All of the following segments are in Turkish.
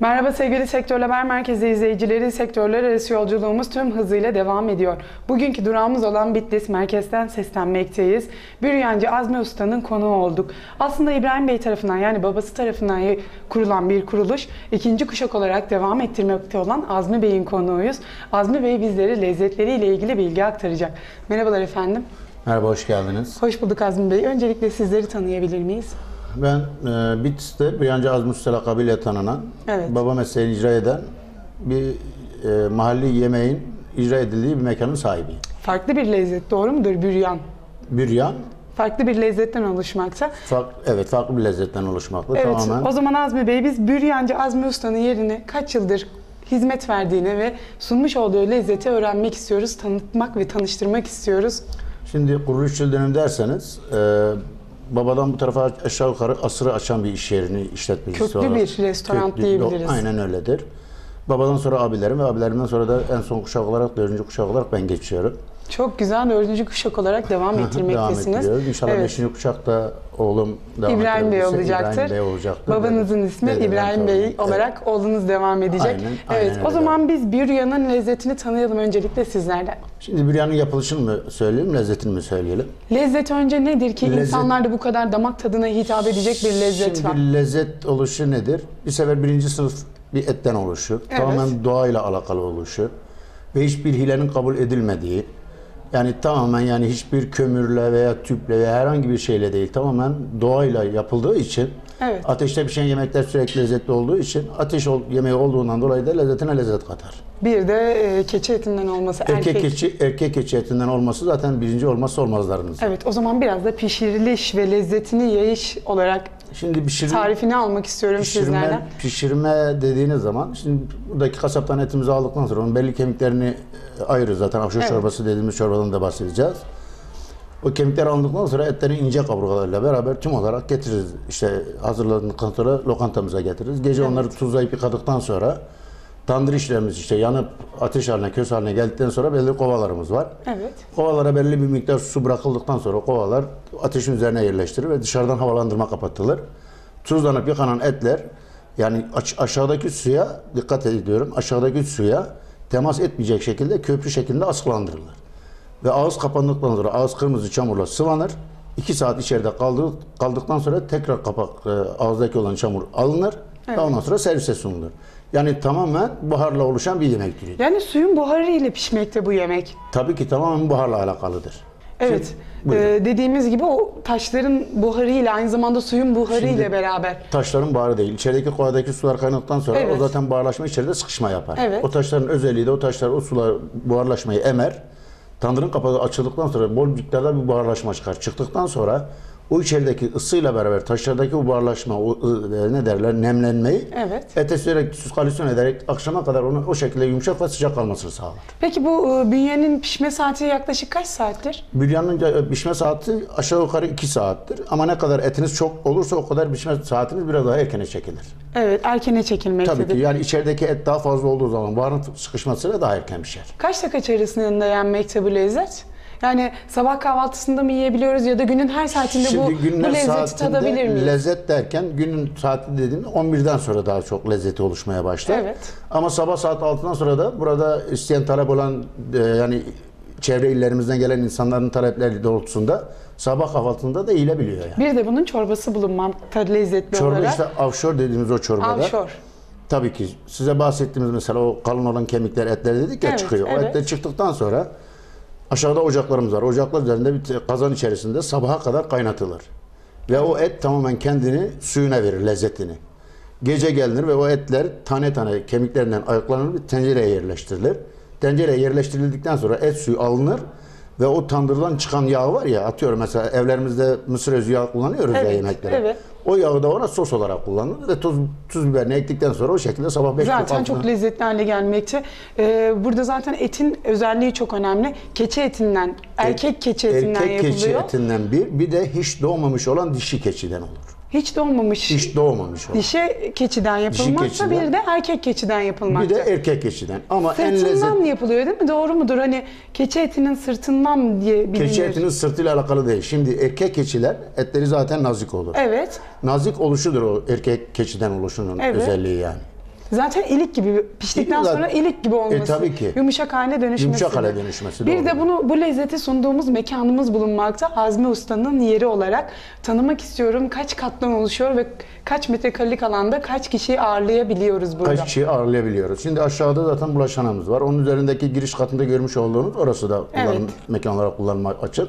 Merhaba sevgili Sektör Haber Merkezi izleyicileri. Sektörler arası yolculuğumuz tüm hızıyla devam ediyor. Bugünkü durağımız olan Bitlis merkezden seslenmekteyiz. Büryancı Azmi Usta'nın konuğu olduk. Aslında İbrahim Bey tarafından yani babası tarafından kurulan bir kuruluş. ikinci kuşak olarak devam ettirmekte olan Azmi Bey'in konuğuyuz. Azmi Bey bizlere lezzetleriyle ilgili bilgi aktaracak. Merhabalar efendim. Merhaba, hoş geldiniz. Hoş bulduk Azmi Bey. Öncelikle sizleri tanıyabilir miyiz? Ben e, Bitlis'te Biyancı Az Mustafa kabile tanınan, Evet. baba mesleğini icra eden bir e, mahalli yemeğin icra edildiği bir mekanın sahibiyim. Farklı bir lezzet doğru mudur büryan? Büryan, Farklı bir lezzetten oluşmakta. fark, evet farklı bir lezzetten oluşmakta Evet, tamamen. o zaman Azmi Bey biz Büryancı Azmi Usta'nın yerine kaç yıldır hizmet verdiğini ve sunmuş olduğu lezzeti öğrenmek istiyoruz, tanıtmak ve tanıştırmak istiyoruz. Şimdi kuruluş yıl dönümü derseniz, e, babadan bu tarafa aşağı yukarı asırı açan bir iş yerini işletmecisi Köklü olarak. bir restoran diyebiliriz. Aynen öyledir. Babadan sonra abilerim ve abilerimden sonra da en son kuşak olarak, dördüncü kuşak olarak ben geçiyorum. Çok güzel dördüncü kuşak olarak devam devam ettirmektesiniz. ettiriyoruz. İnşallah Evet. beşinci kuşakta oğlum devam İbrahim Bey olacaktır. İbrahim Bey olacaktır. Babanızın Dede- ismi dededen İbrahim Bey torun. olarak oğlunuz devam edecek. Aynen, aynen evet. O öyle. zaman biz Büryan'ın lezzetini tanıyalım öncelikle sizlerden. Evet. Şimdi büryanın yapılışını mı söyleyelim, lezzetini mi söyleyelim? Lezzet önce nedir ki Lezzet- insanlarda bu kadar damak tadına hitap edecek bir lezzet Şimdi var? lezzet oluşu nedir? Bir sefer birinci sınıf bir etten oluşur. Evet. Tamamen doğayla alakalı oluşu. Ve hiçbir hilenin kabul edilmediği, yani tamamen yani hiçbir kömürle veya tüple veya herhangi bir şeyle değil, tamamen doğayla yapıldığı için Evet. ateşte pişen yemekler sürekli lezzetli olduğu için ateş ol- yemeği olduğundan dolayı da lezzetine lezzet katar. Bir de e, keçi etinden olması Erkek, keçi erkek keçi etinden olması zaten birinci olmazsa olmazlarımız. Evet o zaman biraz da pişiriliş ve lezzetini yayış olarak Şimdi pişirin, tarifini almak istiyorum pişirme, sizlerden. pişirme dediğiniz zaman şimdi buradaki kasaptan etimizi aldıktan sonra onun belli kemiklerini e, ayırırız zaten afşor Evet. çorbası dediğimiz çorbadan da bahsedeceğiz. O kemikleri aldıktan sonra etleri ince kaburgalarıyla beraber tüm olarak getiririz. İşte hazırladıktan sonra lokantamıza getiririz. Gece onları tuzlayıp yıkadıktan sonra tandır işlerimiz işte yanıp ateş haline, köz haline geldikten sonra belli kovalarımız var. Evet. Kovalara belli bir miktar su bırakıldıktan sonra kovalar ateşin üzerine yerleştirilir ve dışarıdan havalandırma kapatılır. Tuzlanıp yıkanan etler yani aş- aşağıdaki suya dikkat ediyorum. Aşağıdaki suya temas etmeyecek şekilde köprü şeklinde askılandırılır. Ve ağız kapandıktan sonra ağız kırmızı çamurla sıvanır. 2 saat içeride kaldı, kaldıktan sonra tekrar kapak e, ağızdaki olan çamur alınır Evet. ve ondan sonra servise sunulur. Yani tamamen buharla oluşan bir yemek türü. Yani suyun buharı ile pişmekte bu yemek. Tabii ki tamamen buharla alakalıdır. Evet. Şimdi. Ee, dediğimiz gibi o taşların buharı ile aynı zamanda suyun buharı Şimdi- ile beraber. Taşların buharı değil. İçerideki kovadaki sular kaynadıktan sonra Evet. o zaten buharlaşma içeride sıkışma yapar. Evet. O taşların özelliği de o taşlar o sular buharlaşmayı emer. Tandırın kapağı açıldıktan sonra bol miktarda bir buharlaşma çıkar. Çıktıktan sonra o içerideki ısıyla beraber taşlardaki o buharlaşma, o e, ne derler nemlenmeyi Evet. ete sürekli süskalüsyon ederek akşama kadar onu o şekilde yumuşak ve sıcak kalmasını sağlar. Peki bu e, bünyenin pişme saati yaklaşık kaç saattir? Büryanın ca- pişme saati aşağı yukarı 2 saattir. Ama ne kadar etiniz çok olursa o kadar pişme saatiniz biraz daha erkene çekilir. Evet, erkene çekilmektedir. Tabii ki yani içerideki et daha fazla olduğu zaman buharın sıkışmasıyla daha erken pişer. Kaçta kaç arasında yenmekte bu lezzet? Yani sabah kahvaltısında mı yiyebiliyoruz ya da günün her saatinde bu, bu günler lezzeti saatinde tadabilir miyiz? lezzet derken günün saati dediğim 11'den sonra daha çok lezzeti oluşmaya başlar. Evet. Ama sabah saat 6'dan sonra da burada isteyen talep olan e, yani çevre illerimizden gelen insanların talepleri doğrultusunda sabah kahvaltısında da yiyilebiliyor yani. Bir de bunun çorbası bulunmakta lezzetli Çorba olarak. işte avşor dediğimiz o çorbada. Avşor. Tabii ki size bahsettiğimiz mesela o kalın olan kemikler, etler dedik ya Evet, çıkıyor. O evet. etler çıktıktan sonra aşağıda ocaklarımız var. Ocaklar üzerinde bir kazan içerisinde sabaha kadar kaynatılır. Ve o et tamamen kendini suyuna verir, lezzetini. Gece gelinir ve o etler tane tane kemiklerinden ayıklanır bir tencereye yerleştirilir. Tencereye yerleştirildikten sonra et suyu alınır ve o tandırdan çıkan yağ var ya atıyorum mesela evlerimizde mısır özü yağı kullanıyoruz ya Evet, yemeklere. evet. O yağı da ona sos olarak kullanılır ve tuz, tuz biberini ektikten sonra o şekilde sabah 5 Zaten çok lezzetli hale gelmekte. Ee, burada zaten etin özelliği çok önemli. Keçi etinden, erkek keçi etinden Erkek yapılıyor. keçi etinden bir, bir de hiç doğmamış olan dişi keçiden olur. Hiç doğmamış Hiç doğmamış olan. dişi keçiden keçiden. bir de erkek keçiden Bir yapılmakta. de erkek keçiden. Ama en Sırtından lezzetli yapılıyor değil mi? Doğru mudur? Hani keçi etinin sırtından diye bilinir. keçi etinin sırtıyla alakalı değil. Şimdi erkek keçiler etleri zaten nazik olur. Evet. Nazik oluşudur o erkek keçiden oluşunun Evet. özelliği yani. Zaten ilik gibi piştikten zaten- sonra ilik gibi olması. E, tabii ki. Yumuşak haline dönüşmesi. Yumuşak hale dönüşmesi. Bir doğru. de bunu bu lezzeti sunduğumuz mekanımız bulunmakta. Azmi Usta'nın yeri olarak tanımak istiyorum. Kaç kattan oluşuyor ve kaç metrekarelik alanda kaç kişiyi ağırlayabiliyoruz burada? Kaç kişiyi ağırlayabiliyoruz? Şimdi aşağıda zaten bulaşanamız var. Onun üzerindeki giriş katında görmüş olduğunuz orası da kullanım, Evet. mekan olarak kullanıma açık.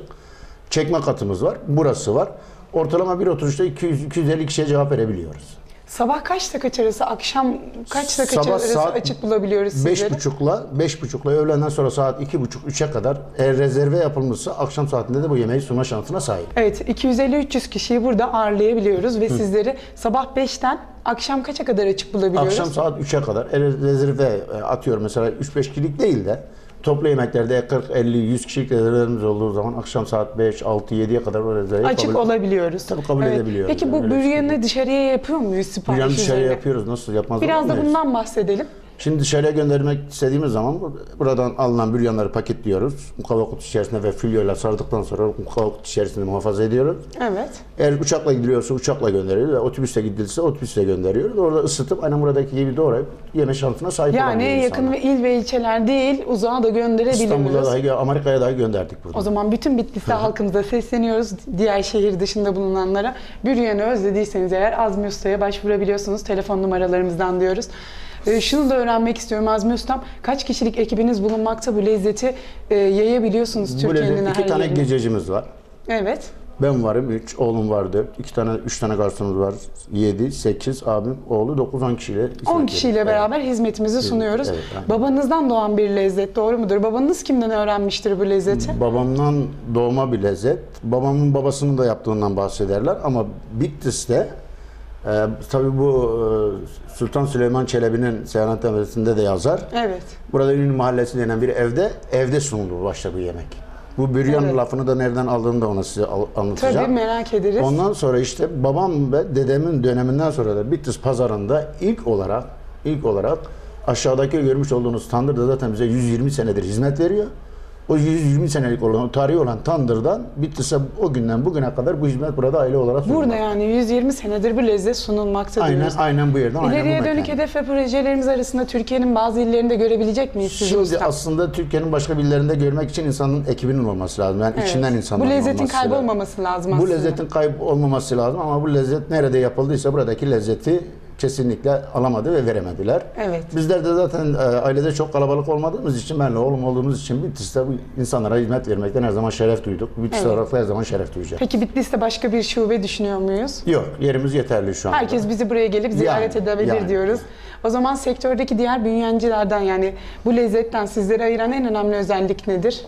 Çekme katımız var. Burası var. Ortalama bir oturuşta 200-250 kişiye cevap verebiliyoruz. Sabah kaçta kaç arası, akşam kaçta kaç Sabah arası saat açık bulabiliyoruz sizleri? Beş buçukla, beş buçukla öğlenden sonra saat iki buçuk, üçe kadar eğer rezerve yapılmışsa akşam saatinde de bu yemeği sunma şansına sahip. Evet, 250-300 kişiyi burada ağırlayabiliyoruz ve sizleri sabah 5'ten akşam kaça kadar açık bulabiliyoruz? Akşam saat 3'e kadar eğer rezerve e, atıyorum mesela 3-5 kişilik değil de toplu yemeklerde 40, 50, 100 kişilik rezervelerimiz olduğu zaman akşam saat 5, 6, 7'ye kadar o rezerveyi Açık kabul- olabiliyoruz. Tabii kabul edebiliyoruz. Peki bu Yani büryanı dışarıya yapıyor muyuz sipariş Büryan dışarıya üzerine? yapıyoruz. Nasıl yapmaz Biraz da bundan bahsedelim. Şimdi dışarıya göndermek istediğimiz zaman bu- buradan alınan büryanları paketliyoruz. Mukavva kutusu içerisinde ve filyoyla sardıktan sonra mukavva kutusu içerisinde muhafaza ediyoruz. Evet. Eğer uçakla gidiliyorsa uçakla gönderiyoruz ve otobüsle gidilirse otobüsle gönderiyoruz. Orada ısıtıp aynen buradaki gibi doğrayıp yeme şansına sahip Yani yakın insanlar. ve il ve ilçeler değil, uzağa da gönderebiliyoruz. İstanbul'da dahi, Amerika'ya dahi gönderdik burada. O zaman bütün Bitlis'te halkımıza sesleniyoruz. Diğer şehir dışında bulunanlara. Büryanı özlediyseniz eğer Azmi Usta'ya başvurabiliyorsunuz. Telefon numaralarımızdan diyoruz. Ee, şunu da öğrenmek istiyorum Azmi Ustam. Kaç kişilik ekibiniz bulunmakta bu lezzeti e, yayabiliyorsunuz Türkiye'nin her iki tane yerine? gececimiz var. Evet. Ben varım, üç, oğlum vardı. iki tane, üç tane garsonumuz var. Yedi, sekiz, abim, oğlu, dokuz, on kişiyle. 10 kişiyle ediyoruz. beraber hizmetimizi sunuyoruz. evet, aynen. Babanızdan doğan bir lezzet doğru mudur? Babanız kimden öğrenmiştir bu lezzeti? Babamdan doğma bir lezzet. Babamın babasının da yaptığından bahsederler ama Bitlis'te e, tabii bu e, Sultan Süleyman Çelebi'nin Seyahat de yazar. Evet. Burada Ünlü Mahallesi denen bir evde evde sunulur başta bu yemek. Bu büryan Evet. lafını da nereden aldığını da ona size anlatacağım. Tabii merak ederiz. Ondan sonra işte babam ve dedemin döneminden sonra da Bitlis pazarında ilk olarak ilk olarak aşağıdaki görmüş olduğunuz tandır da zaten bize 120 senedir hizmet veriyor. O 120 senelik olan, o tarihi olan tandırdan Bitlis'e o günden bugüne kadar bu hizmet burada aile olarak sunulmakta. Burada yani 120 senedir bu lezzet sunulmakta Aynen, diyoruz. aynen bu yerden, aynen bu İleriye dönük hedef ve projelerimiz arasında Türkiye'nin bazı illerinde görebilecek miyiz sizi Şimdi usta? aslında Türkiye'nin başka bir illerinde görmek için insanın ekibinin olması lazım. Yani Evet. içinden insanların Bu lezzetin lazım. kaybolmaması lazım Bu aslında. lezzetin kaybolmaması lazım ama bu lezzet nerede yapıldıysa buradaki lezzeti kesinlikle alamadı ve veremediler. Evet. Bizler de zaten e, ailede çok kalabalık olmadığımız için, benle oğlum olduğumuz için Bitlis'te bu insanlara hizmet vermekten her zaman şeref duyduk. Bitlis Evet. olarak her zaman şeref duyacağız. Peki Bitlis'te başka bir şube düşünüyor muyuz? Yok, yerimiz yeterli şu anda. Herkes bizi buraya gelip ziyaret Yani, edebilir yani. diyoruz. O zaman sektördeki diğer bünyencilerden yani bu lezzetten sizleri ayıran en önemli özellik nedir?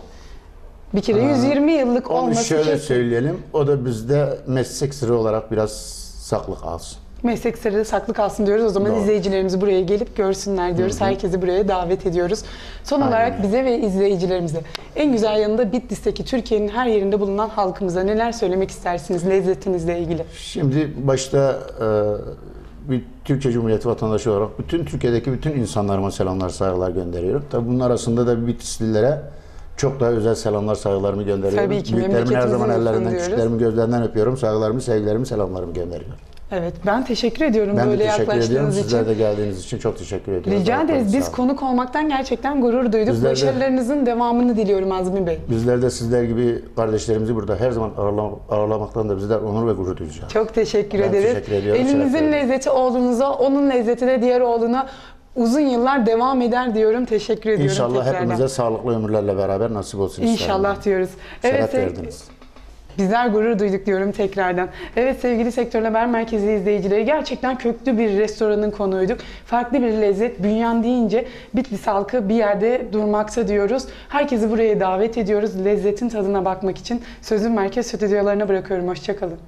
Bir kere 120 yıllık Onu olması şöyle kesin. söyleyelim, o da bizde meslek sırrı olarak biraz saklı kalsın. Meslek sırrı saklı kalsın diyoruz. O zaman Doğru. izleyicilerimizi buraya gelip görsünler diyoruz. Herkesi buraya davet ediyoruz. Son Aynen olarak bize ve izleyicilerimize en güzel yanında Bitlis'teki Türkiye'nin her yerinde bulunan halkımıza neler söylemek istersiniz lezzetinizle ilgili? Şimdi başta e, bir Türkiye Cumhuriyeti vatandaşı olarak bütün Türkiye'deki bütün insanlarıma selamlar, saygılar gönderiyorum. Tabii bunun arasında da Bitlislilere çok daha özel selamlar, saygılarımı gönderiyorum. Tabii ki, Büyüklerimin her zaman ellerinden, diyoruz. küçüklerimin gözlerinden öpüyorum. Saygılarımı, sevgilerimi, selamlarımı gönderiyorum. Evet ben teşekkür ediyorum Ben de böyle teşekkür ediyorum. yaklaştığınız için. Sizler de geldiğiniz için çok teşekkür ediyorum. Rica ederiz. Biz konuk olmaktan gerçekten gurur duyduk. Bizler de- Başarılarınızın devamını diliyorum Azmi Bey. Bizler de sizler gibi kardeşlerimizi burada her zaman ağırla- ağırlamaktan da bizler onur ve gurur duyacağız. Çok teşekkür Ben ederiz. teşekkür ediyorum, şeref Elinizin lezzeti oğlunuza, onun lezzeti de diğer oğluna uzun yıllar devam eder diyorum. Teşekkür ediyorum İnşallah tekrardan. hepimize sağlıklı ömürlerle beraber nasip olsun isterim. İnşallah diyoruz. Şeref sev- verdiniz. Bizler gurur duyduk diyorum tekrardan. Evet sevgili Sektör Haber Merkezi izleyicileri gerçekten köklü bir restoranın konuğuyduk. Farklı bir lezzet, bünyan deyince Bitlis halkı bir yerde durmakta diyoruz. Herkesi buraya davet ediyoruz. Lezzetin tadına bakmak için sözün merkez stüdyolarına bırakıyorum. Hoşçakalın.